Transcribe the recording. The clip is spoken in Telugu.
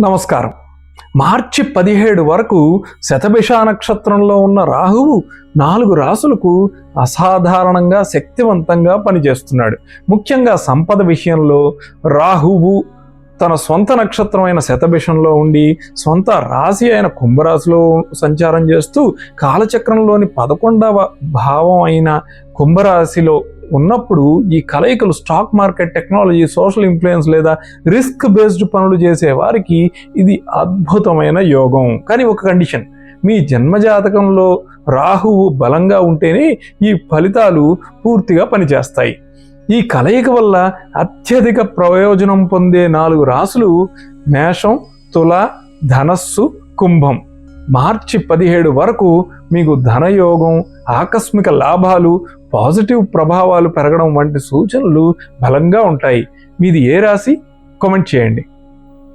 నమస్కారం. మార్చి పదిహేడు వరకు శతభిష నక్షత్రంలో ఉన్న రాహువు నాలుగు రాసులకు అసాధారణంగా శక్తివంతంగా పనిచేస్తున్నాడు. ముఖ్యంగా సంపద విషయంలో రాహువు తన సొంత నక్షత్రమైన శతభిషంలో ఉండి సొంత రాశి అయిన కుంభరాశిలో సంచారం చేస్తూ కాలచక్రంలోని పదకొండవ భావం అయిన కుంభరాశిలో ఉన్నప్పుడు ఈ కలయికలు stock market technology social influence లేదా రిస్క్ బేస్డ్ పనులు చేసే వారికి ఇది అద్భుతమైన యోగం. కానీ ఒక కండిషన్ మీ జన్మజాతకంలో రాహువు బలంగా ఉంటేనే ఈ ఫలితాలు పూర్తిగా పనిచేస్తాయి. ఈ కలయిక వల్ల అత్యధిక ప్రయోజనం పొందే నాలుగు రాసులు మేషం తుల ధనస్సు కుంభం. మార్చి పదిహేడు వరకు మీకు ధనయోగం ఆకస్మిక లాభాలు పాజిటివ్ ప్రభావాలు పెరగడం వంటి సూచనలు బలంగా ఉంటాయి. మీది ఏ రాశి? కామెంట్ చేయండి.